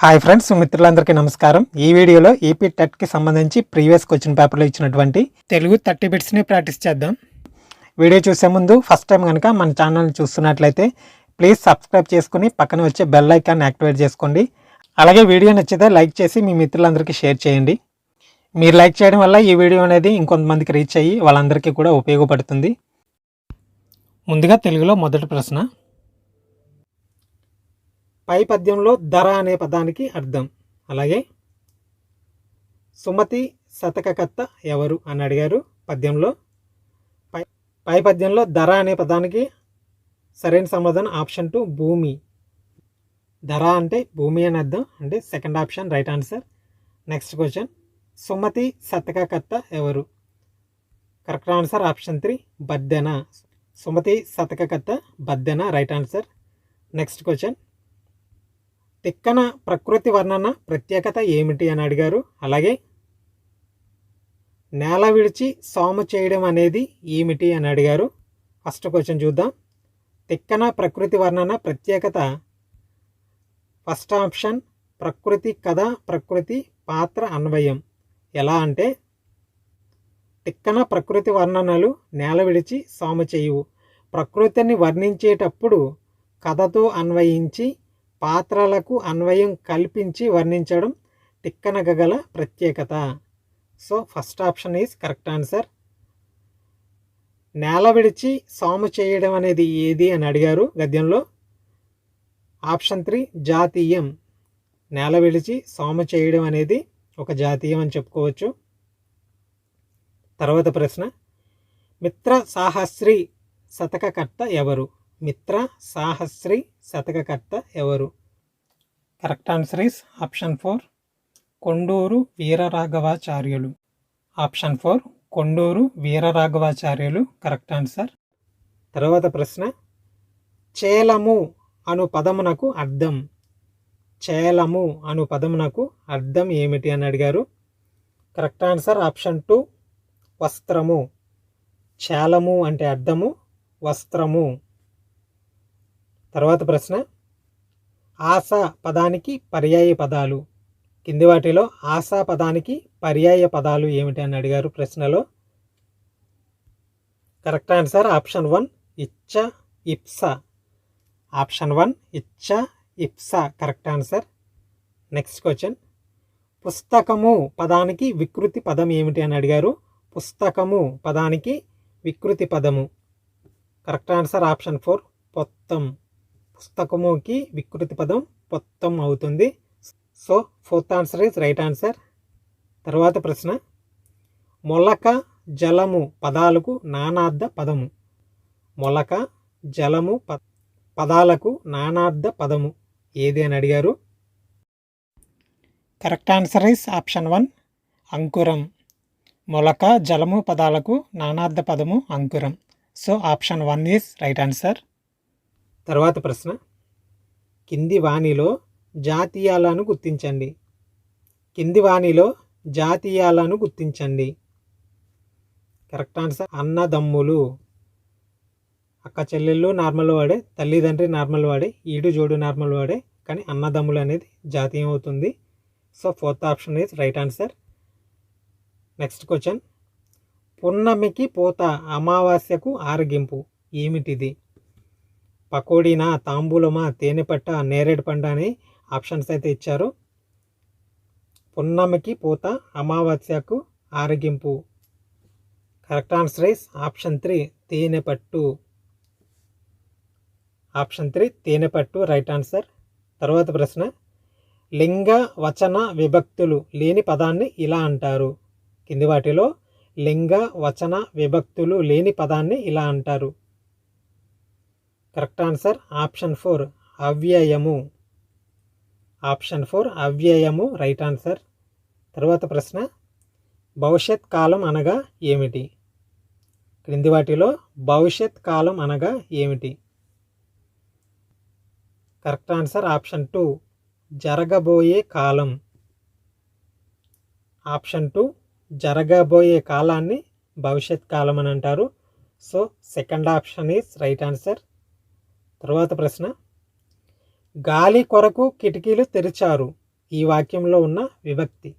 Hi friends మిత్రులందరికీ నమస్కారం. ఈ వీడియోలో ఏపీ టెట్కి సంబంధించి ప్రీవియస్ క్వశ్చన్ పేపర్లో ఇచ్చినటువంటి తెలుగు థర్టీ బిట్స్ని ప్రాక్టీస్ చేద్దాం. వీడియో చూసే ముందు ఫస్ట్ టైం కనుక మన ఛానల్ని చూస్తున్నట్లయితే ప్లీజ్ సబ్స్క్రైబ్ చేసుకుని పక్కన వచ్చే బెల్ ఐకాన్ యాక్టివేట్ చేసుకోండి. అలాగే వీడియో నచ్చితే లైక్ చేసి మీ మిత్రులందరికీ షేర్ చేయండి. మీరు లైక్ చేయడం వల్ల ఈ వీడియో అనేది ఇంకొంతమందికి రీచ్ అయ్యి వాళ్ళందరికీ కూడా ఉపయోగపడుతుంది. ముందుగా తెలుగులో మొదటి ప్రశ్న. పై పద్యంలో ధర అనే పదానికి అర్థం. అలాగే సుమతి శతకకర్త ఎవరు అని అడిగారు పద్యంలో. పై పై పద్యంలో ధర అనే పదానికి సరైన సమాధానం ఆప్షన్ టూ భూమి. ధర అంటే భూమి అని అర్థం. అంటే second option right answer. Next question. Sumati శతకకర్త ఎవరు? Correct answer option three Baddena. Sumati శతకకర్త Baddena right answer. Next question. Tikkana ప్రకృతి వర్ణన ప్రత్యేకత ఏమిటి అని అడిగారు. అలాగే నేల విడిచి సోమ చేయడం అనేది ఏమిటి అని అడిగారు. ఫస్ట్ క్వశ్చన్ చూద్దాం. తిక్కన ప్రకృతి వర్ణన ప్రత్యేకత. ఫస్ట్ ఆప్షన్ ప్రకృతి కథ ప్రకృతి పాత్ర అన్వయం. ఎలా అంటే తిక్కన ప్రకృతి వర్ణనలు నేల విడిచి సోమ చేయువు. ప్రకృతిని వర్ణించేటప్పుడు కథతో అన్వయించి పాత్రలకు అన్వయం కల్పించి వర్ణించడం తిక్కనగ గల ప్రత్యేకత. So first option is correct answer. నేల విడిచి సాము చేయడం అనేది ఏది అని అడిగారు గద్యంలో? ఆప్షన్ త్రీ జాతీయం. నేల విడిచి సాము చేయడం అనేది ఒక జాతీయం అని చెప్పుకోవచ్చు. తర్వాత ప్రశ్న మిత్ర సాహస్రి శతకకర్త ఎవరు? మిత్ర సాహస్రి శతకకర్త ఎవరు? Correct answer is option four Konduru Veeraraghavacharyulu. Option four Konduru Veeraraghavacharyulu. Correct answer. తర్వాత ప్రశ్న చేలము అను పదమునకు అర్థం. చేలము అను పదమునకు అర్థం ఏమిటి అని అడిగారు. కరెక్ట్ ఆన్సర్ ఆప్షన్ టూ వస్త్రము. చేలము అంటే అర్థము వస్త్రము. తర్వాత ప్రశ్న ఆశ పదానికి పర్యాయ పదాలు. కింది వాటిలో ఆశా పదానికి పర్యాయ పదాలు ఏమిటి అని అడిగారు ప్రశ్నలో. కరెక్ట్ ఆన్సర్ ఆప్షన్ వన్ ఇచ్చ ఇప్స. ఆప్షన్ వన్ ఇచ్చ ఇప్స. Correct answer. Next question. పుస్తకము పదానికి వికృతి పదం ఏమిటి అని అడిగారు. పుస్తకము పదానికి వికృతి పదము. కరెక్ట్ ఆన్సర్ ఆప్షన్ ఫోర్ పొత్తం. పుస్తకముకి వికృతి పదం పొత్తం అవుతుంది. So fourth answer is right answer తర్వాత ప్రశ్న. మొలక జలము పదాలకు నానార్థ పదము. మొలక జలము ప పదాలకు నానార్థ పదము. ఏది అని అడిగారు? Correct answer is option one అంకురం. మొలక జలము పదాలకు నానార్థ పదము అంకురం. So option one is right answer తర్వాత ప్రశ్న. కింది వాణిలో జాతీయాలను గుర్తించండి. కింది వాణిలో జాతీయాలను గుర్తించండి. కరెక్ట్ ఆన్సర్ అన్నదమ్ములు. అక్క చెల్లెళ్ళు నార్మల్ వాడే తల్లిదండ్రి నార్మల్ వాడే ఈడు జోడు నార్మల్ వాడే కానీ అన్నదమ్ములు అనేది జాతీయం అవుతుంది. So fourth option is right answer next question పున్నమికి పోత అమావాస్యకు ఆరగింపు. ఏమిటిది? పకోడీనా తాంబూలమా తేనెపట్ట నేరేడు పండు అని ఆప్షన్స్ అయితే ఇచ్చారు. పున్నమకి పూత అమావాస్యకు ఆరగింపు. Correct answer is option three తేనెపట్టు. ఆప్షన్ త్రీ తేనెపట్టు రైట్ ఆన్సర్. తర్వాత ప్రశ్న లింగ వచన విభక్తులు లేని పదాన్ని ఇలా అంటారు. కింది వాటిలో లింగ వచన విభక్తులు లేని పదాన్ని ఇలా అంటారు. కరెక్ట్ ఆన్సర్ ఆప్షన్ ఫోర్ అవ్యయము. ఆప్షన్ ఫోర్ అవ్యయము రైట్ ఆన్సర్. తర్వాత ప్రశ్న భవిష్యత్ కాలం అనగా ఏమిటి? క్రింది వాటిలో భవిష్యత్ కాలం అనగా ఏమిటి? కరెక్ట్ ఆన్సర్ ఆప్షన్ టూ జరగబోయే కాలం. ఆప్షన్ టూ జరగబోయే కాలాన్ని భవిష్యత్ కాలం అని అంటారు. So second option is right answer. తర్వాత ప్రశ్న. గాలి కొరకు కిటికీలు తెరిచారు. ఈ వాక్యంలో ఉన్న విభక్తి.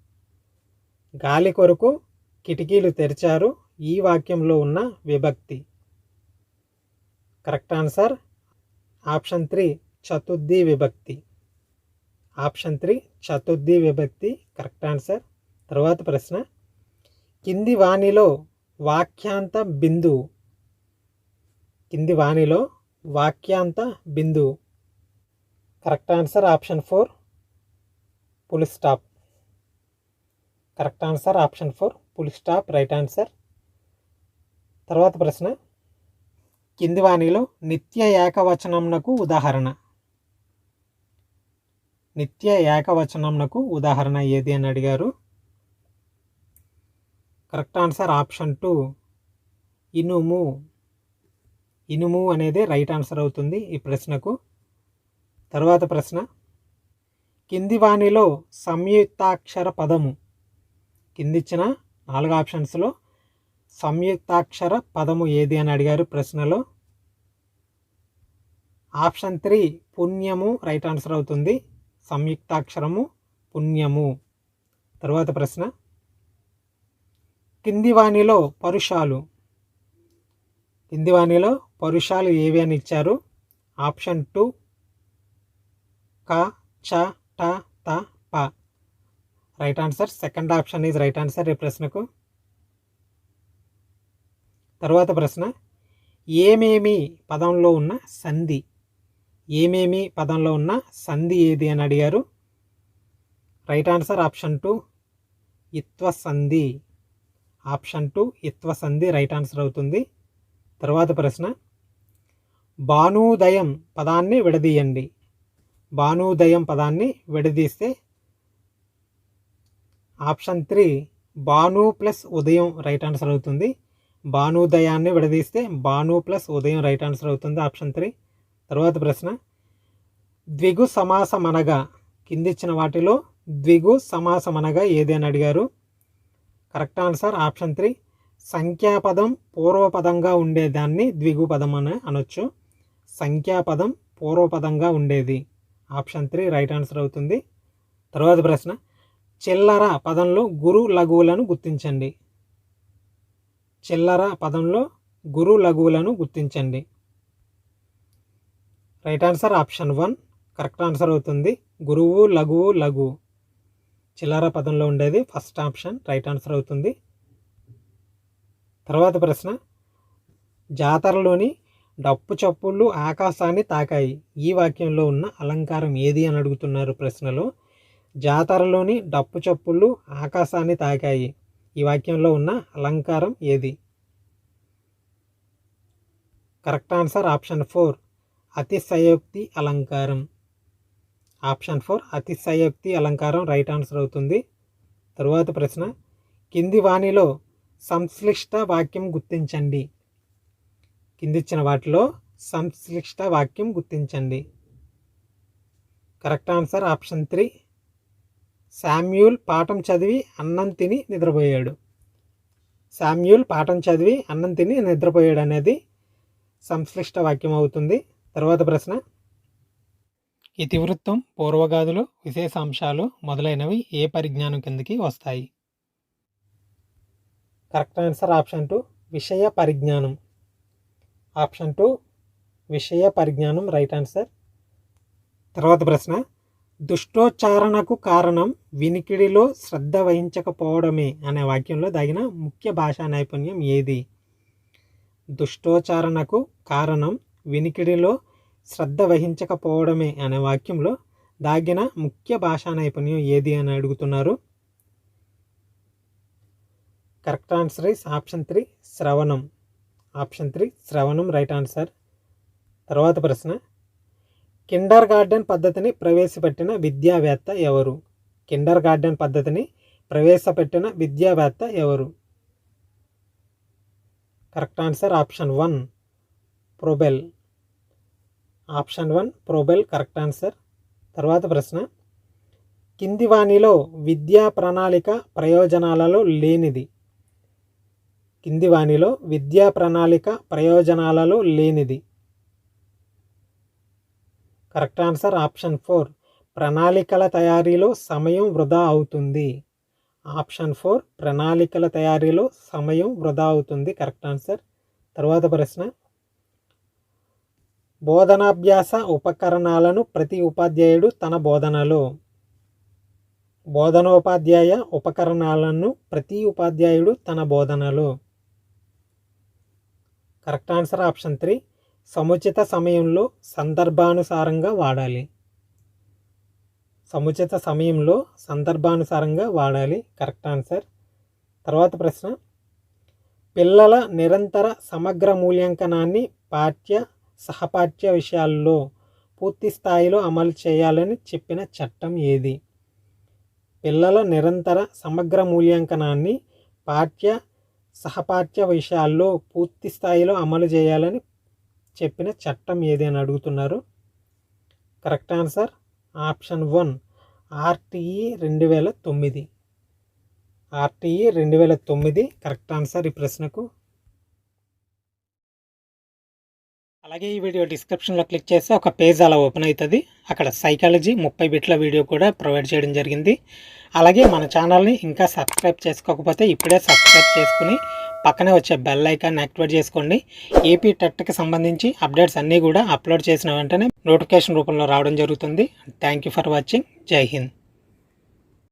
గాలి కొరకు కిటికీలు తెరిచారు. ఈ వాక్యంలో ఉన్న విభక్తి. Correct answer? ఆప్షన్ త్రీ చతుర్థి విభక్తి. ఆప్షన్ త్రీ చతుర్థి విభక్తి. Correct answer? తర్వాత ప్రశ్న. కింది వాణిలో వాక్యాంత బిందువు. కింది వాణిలో వాక్యాంత బిందువు correct answer option four. Full stop. Correct answer option four. Full stop right answer. తర్వాత ప్రశ్న. కింది వాణిలో నిత్య ఏకవచనంనకు ఉదాహరణ. నిత్య ఏకవచనంనకు ఉదాహరణ ఏది అని అడిగారు? Correct answer option two. ఇనుము ఇనుము అనేది రైట్ ఆన్సర్ అవుతుంది ఈ ప్రశ్నకు. తర్వాత ప్రశ్న. కింది వాణిలో సంయుక్తాక్షర పదము. కిందిచ్చిన నాలుగు ఆప్షన్స్లో సంయుక్తాక్షర పదము ఏది అని అడిగారు ప్రశ్నలో. ఆప్షన్ త్రీ పుణ్యము రైట్ ఆన్సర్ అవుతుంది. సంయుక్తాక్షరము పుణ్యము. తర్వాత ప్రశ్న. కింది వాణిలో పరుషాలు. కింది వాణిలో పరుషాలు ఏవి అని ఇచ్చారు? ఆప్షన్ టూ క చ ట త ప. Right answer second option is right answer ఈ ప్రశ్నకు? తర్వాత ప్రశ్న ఏమేమి పదంలో ఉన్న సంధి? ఏమేమి పదంలో ఉన్న సంధి ఏది అని అడిగారు? రైట్ ఆన్సర్ ఆప్షన్ టూ ఇత్వ సంధి ఆప్షన్ టూ ఇత్వ సంధి రైట్ ఆన్సర్ అవుతుంది. తర్వాత ప్రశ్న. భానుదయం పదాన్ని విడదీయండి. భానుదయం పదాన్ని విడదీస్తే ఆప్షన్ త్రీ భాను ప్లస్ ఉదయం రైట్ ఆన్సర్ అవుతుంది. భానుదయాన్ని విడదీస్తే భాను ప్లస్ ఉదయం రైట్ ఆన్సర్ అవుతుంది ఆప్షన్ త్రీ. తర్వాత ప్రశ్న. ద్విగు సమాసం అనగా కిందిచ్చిన వాటిలో ద్విగు సమాసం అనగా ఏది అని అడిగారు? Correct answer option three. సంఖ్యాపదం పూర్వపదంగా ఉండేదాన్ని ద్విగు పదం అని అనొచ్చు. సంఖ్యాపదం పూర్వపదంగా ఉండేది. ఆప్షన్ త్రీ రైట్ ఆన్సర్ అవుతుంది. తర్వాత ప్రశ్న. చిల్లర పదంలో గురు లఘువులను గుర్తించండి. చిల్లర పదంలో గురు లఘువులను గుర్తించండి. Right answer option one. Correct answer అవుతుంది. గురువు లఘువు లఘు చిల్లర పదంలో ఉండేది ఫస్ట్ ఆప్షన్. రైట్ ఆన్సర్ అవుతుంది. తర్వాత ప్రశ్న జాతరలోని డప్పు చప్పుళ్ళు ఆకాశాన్ని తాకాయి. ఈ వాక్యంలో ఉన్న అలంకారం ఏది అని అడుగుతున్నారు ప్రశ్నలో? జాతరలోని డప్పు చప్పుళ్ళు ఆకాశాన్ని తాకాయి. ఈ వాక్యంలో ఉన్న అలంకారం ఏది? కరెక్ట్ ఆన్సర్ ఆప్షన్ ఫోర్ అతిశయోక్తి అలంకారం. ఆప్షన్ ఫోర్ అతిశయోక్తి అలంకారం రైట్ ఆన్సర్ అవుతుంది. తరువాత ప్రశ్న కింది వాణిలో సంశ్లిష్ట వాక్యం గుర్తించండి. కిందిచ్చిన వాటిలో సంశ్లిష్ట వాక్యం గుర్తించండి. Correct answer option three. Samuel పాఠం చదివి అన్నం తిని నిద్రపోయాడు. శామ్యూల్ పాఠం చదివి అన్నం తిని నిద్రపోయాడు అనేది సంశ్లిష్ట వాక్యం అవుతుంది. తర్వాత ప్రశ్న. ఇతివృత్తం పూర్వగాదులు విశేషాంశాలు మొదలైనవి ఏ పరిజ్ఞానం కిందకి వస్తాయి? కరెక్ట్ ఆన్సర్ ఆప్షన్ టూ విషయ పరిజ్ఞానం. ఆప్షన్ టూ విషయ పరిజ్ఞానం రైట్ ఆన్సర్. తర్వాత ప్రశ్న దుష్టోచ్చారణకు కారణం వినికిడిలో శ్రద్ధ వహించకపోవడమే అనే వాక్యంలో దాగిన ముఖ్య భాషా నైపుణ్యం ఏది? దుష్టోచ్చారణకు కారణం వినికిడిలో శ్రద్ధ వహించకపోవడమే అనే వాక్యంలో దాగిన ముఖ్య భాషా నైపుణ్యం ఏది అని అడుగుతున్నారు? Correct answer is option three శ్రవణం. ఆప్షన్ త్రీ శ్రవణం రైట్ ఆన్సర్. తర్వాత ప్రశ్న. కిండర్ గార్డెన్ పద్ధతిని ప్రవేశపెట్టిన విద్యావేత్త ఎవరు? కిండర్ గార్డెన్ పద్ధతిని ప్రవేశపెట్టిన విద్యావేత్త ఎవరు? Correct answer option one Froebel. Option one Froebel correct answer. తర్వాత ప్రశ్న. కింది వాణిలో విద్యా ప్రణాళిక ప్రయోజనాలలో లేనిది. కింది వాణిలో విద్యా ప్రణాళిక ప్రయోజనాలలో లేనిది. Correct answer option four. ప్రణాళికల తయారీలో సమయం వృధా అవుతుంది. Option four. ప్రణాళికల తయారీలో సమయం వృధా అవుతుంది. Correct answer. తర్వాత ప్రశ్న. బోధనాభ్యాస ఉపకరణాలను ప్రతి ఉపాధ్యాయుడు తన బోధనలో. బోధనోపాధ్యాయ ఉపకరణాలను ప్రతి ఉపాధ్యాయుడు తన బోధనలో. Correct answer option three. సముచిత సమయంలో సందర్భానుసారంగా వాడాలి. సముచిత సమయంలో సందర్భానుసారంగా వాడాలి. Correct answer. తర్వాత ప్రశ్న. పిల్లల నిరంతర సమగ్ర మూల్యాంకనాన్ని పాఠ్య సహపాఠ్య విషయాల్లో పూర్తి స్థాయిలో అమలు చేయాలని చెప్పిన చట్టం ఏది? పిల్లల నిరంతర సమగ్ర మూల్యాంకనాన్ని పాఠ్య సహపాఠ్య విషయాల్లో పూర్తి స్థాయిలో అమలు చేయాలని చెప్పిన చట్టం ఏది అని అడుగుతున్నారు. Correct answer? Option one RTE రెండు వేల తొమ్మిది. ఆర్టీఈ రెండు వేల తొమ్మిది కరెక్ట్ ఆన్సర్ ఈ ప్రశ్నకు. అలాగే ఈ వీడియో డిస్క్రిప్షన్లో క్లిక్ చేస్తే ఒక పేజ్ అలా ఓపెన్ అవుతుంది. అక్కడ సైకాలజీ ముప్పై బిట్ల వీడియో కూడా ప్రొవైడ్ చేయడం జరిగింది. అలాగే మన ఛానల్ని ఇంకా సబ్స్క్రైబ్ చేసుకోకపోతే ఇప్పుడే సబ్స్క్రైబ్ చేసుకుని పక్కనే వచ్చే బెల్ ఐకాన్ యాక్టివేట్ చేసుకోండి. ఏపీ టెట్కి సంబంధించి అప్డేట్స్ అన్నీ కూడా అప్లోడ్ చేసిన వెంటనే నోటిఫికేషన్ రూపంలో రావడం జరుగుతుంది. Thank you for watching. జై హింద్.